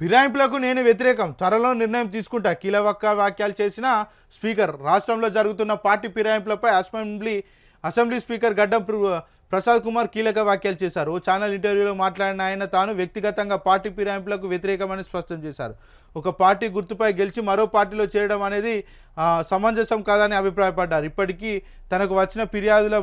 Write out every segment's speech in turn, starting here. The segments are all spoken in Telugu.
ఫిరాయింపులకు నేను వ్యతిరేకం. త్వరలో నిర్ణయం తీసుకుంటా. కీలవక్క వ్యాఖ్యలు చేసిన స్పీకర్. రాష్ట్రంలో జరుగుతున్న పార్టీ ఫిరాయింపులపై అసెంబ్లీ అసెంబ్లీ స్పీకర్ గడ్డం ప్ర- ప్రసాద్ కుమార్ కీలక వ్యాఖ్యలు చేశారు. ఓ ఛానల్ ఇంటర్వ్యూలో మాట్లాడిన ఆయన తాను వ్యక్తిగతంగా పార్టీ ఫిరాయింపులకు వ్యతిరేకమని స్పష్టం చేశారు. ఒక పార్టీ గుర్తుపై గెలిచి మరో పార్టీలో చేరడం అనేది సమంజసం కాదని అభిప్రాయపడ్డారు. ఇప్పటికీ తనకు వచ్చిన ఫిర్యాదుల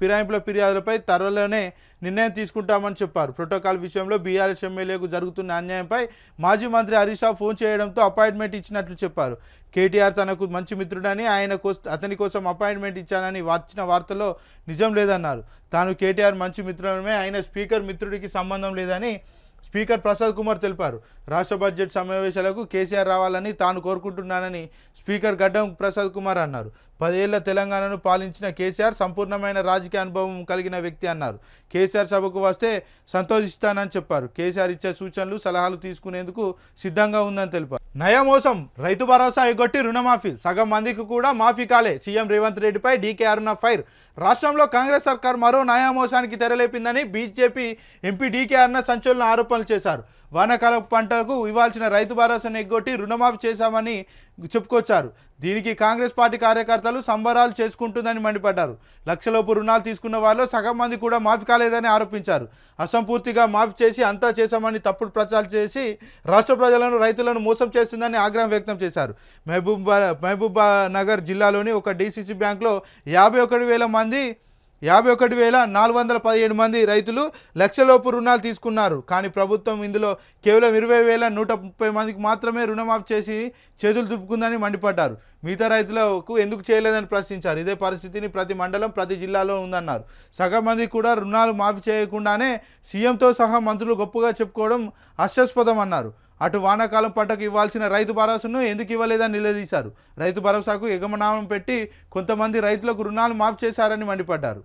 ఫిరాయింపుల ఫిర్యాదులపై త్వరలోనే నిర్ణయం తీసుకుంటామని చెప్పారు. ప్రోటోకాల్ విషయంలో బీఆర్ఎస్ ఎమ్మెల్యేకు జరుగుతున్న అన్యాయంపై మాజీ మంత్రి హరీష్ రావు ఫోన్ చేయడంతో అపాయింట్మెంట్ ఇచ్చినట్లు చెప్పారు. కేటీఆర్ తనకు మంచి మిత్రుడని ఆయన కోస అతని కోసం అపాయింట్మెంట్ ఇచ్చానని వచ్చిన వార్తలో నిజం లేదన్నారు. తాను కేటీఆర్ మంచి మిత్రుడమే ఆయన స్పీకర్ మిత్రుడికి సంబంధం లేదని స్పీకర్ ప్రసాద్ కుమార్ తెలిపారు. రాష్ట్ర బడ్జెట్ సమావేశాలకు కేసీఆర్ రావాలని తాను కోరుకుంటున్నానని స్పీకర్ గడ్డం ప్రసాద్ కుమార్ అన్నారు. పదేళ్ళ తెలంగాణను పాలించిన కేసీఆర్ సంపూర్ణమైన రాజకీయ అనుభవం కలిగిన వ్యక్తి అన్నారు. కేసీఆర్ సభకు వస్తే సంతోషిస్తానని చెప్పారు. కేసీఆర్ ఇచ్చే సూచనలు సలహాలు తీసుకునేందుకు సిద్ధంగా ఉందని తెలిపారు. నయా మోసం రైతు భరోసా ఎగ్గొట్టి రుణమాఫీ సగం మందికి కూడా మాఫీ కాలే సీఎం రేవంత్ రెడ్డిపై డీకే అరుణ ఫైర్. రాష్ట్రంలో కాంగ్రెస్ సర్కార్ మరో నయా మోసానికి తెరలేపిందని బీజేపీ ఎంపీ డీకే అరుణ సంచలన ఆరోపణలు చేశారు. వానాకాలం పంటలకు ఇవ్వాల్సిన రైతు భరోసాను ఎగ్గొట్టి రుణమాఫీ చేశామని చెప్పుకొచ్చారు. దీనికి కాంగ్రెస్ పార్టీ కార్యకర్తలు సంబరాలు చేసుకుంటుందని మండిపడ్డారు. లక్షలోపు రుణాలు తీసుకున్న వాళ్ళు సగం మంది కూడా మాఫీ కాలేదని ఆరోపించారు. అసంపూర్తిగా మాఫీ చేసి అంతా చేశామని తప్పుడు ప్రచారం చేసి రాష్ట్ర ప్రజలను రైతులను మోసం చేస్తుందని ఆగ్రహం వ్యక్తం చేశారు. మహబూబా మహబూబా నగర్ జిల్లాలోని ఒక డీసీసీ బ్యాంక్లో యాభై ఒకటి వేల మంది యాభై ఒకటి వేల నాలుగు వందల పదిహేడు మంది రైతులు లక్షలోపు రుణాలు తీసుకున్నారు. కానీ ప్రభుత్వం ఇందులో కేవలం ఇరవై వేల నూట ముప్పై మందికి మాత్రమే రుణమాఫీ చేసి చేతులు దులుపుకుందని మండిపడ్డారు. మిగతా రైతులకు ఎందుకు చేయలేదని ప్రశ్నించారు. ఇదే పరిస్థితిని ప్రతి మండలం ప్రతి జిల్లాలో ఉందన్నారు. సగం మంది కూడా రుణాలు మాఫీ చేయకుండానే సీఎంతో సహా మంత్రులు గొప్పగా చెప్పుకోవడం హాస్యాస్పదం అన్నారు అటు వానాకాలం పంటకు ఇవ్వాల్సిన రైతు భరోసాను ఎందుకు ఇవ్వలేదని నిలదీశారు. రైతు భరోసాకు ఎగమనామం పెట్టి కొంతమంది రైతులకు రుణాలు మాఫీ చేశారని మండిపడ్డారు.